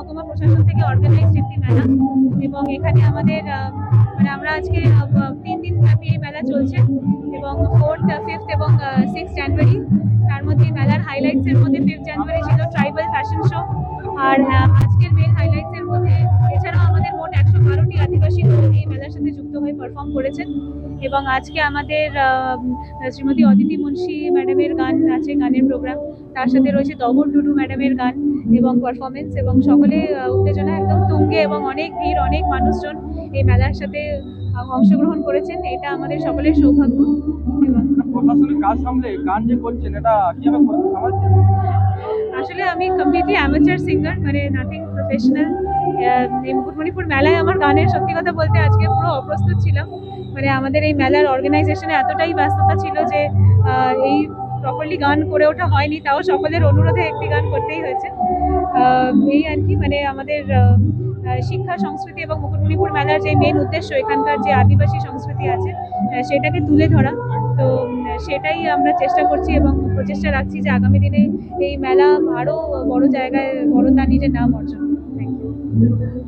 মহকুমা প্রশাসন থেকে অর্গানাইজড একটি মেলা এবং এখানে আমাদের মানে আমরা আজকে তিন দিন ব্যাপী এই মেলা চলছে এবং ফোর্থ ফিফথ এবং সিক্স জানুয়ারি তার মধ্যে মেলার হাইলাইটস এর মধ্যে ফিফথ জানুয়ারি ফ্যাশন শো আর আহ, আজকের মেন হাইলাইটস এর মধ্যে এছাড়াও আমাদের মোট একশো বারোটি আদিবাসী দল এই মেলার সাথে যুক্ত হয়ে পারফর্ম করেছেন। এবং আজকে আমাদের শ্রীমতী অদিতি মুন্সি ম্যাডামের গান আছে গানের প্রোগ্রাম তার সাথে রয়েছে তবর টুডু ম্যাডামের গান এবং পারফরমেন্স এবং সকলে উত্তেজনা একদম তুঙ্গে এবং অনেক ভিড় অনেক মানুষজন এই মেলার সাথে অংশগ্রহণ করেছেন। এটা আমাদের সকলের সৌভাগ্য। কাজ সামলে গান যে করছেন এটা কীভাবে আসলে আমি কমপ্লিটলি অ্যামেচার সিঙ্গার মানে নাথিং প্রফেশনাল এই মুকুটমণিপুর মেলায় আমার গানের সত্যি কথা বলতে আজকে পুরো অপ্রস্তুত ছিলাম। মানে আমাদের এই মেলার অর্গানাইজেশনে এতটাই ব্যস্ততা ছিল যে এই প্রপারলি গান করে ওঠা হয়নি, তাও সকলের অনুরোধে একটি গান করতেই হয়েছে। এই আর কি মানে আমাদের শিক্ষা, সংস্কৃতি এবং মুকুটমণিপুর মেলার যে মেন উদ্দেশ্য, এখানকার যে আদিবাসী সংস্কৃতি আছে সেটাকে তুলে ধরা। তো সেটাই আমরা চেষ্টা করছি এবং প্রচেষ্টা রাখছি যে আগামী দিনে এই মেলা আরও বড় জায়গায় বড় তার নিজের নাম অর্জন থ্যাংক ইউ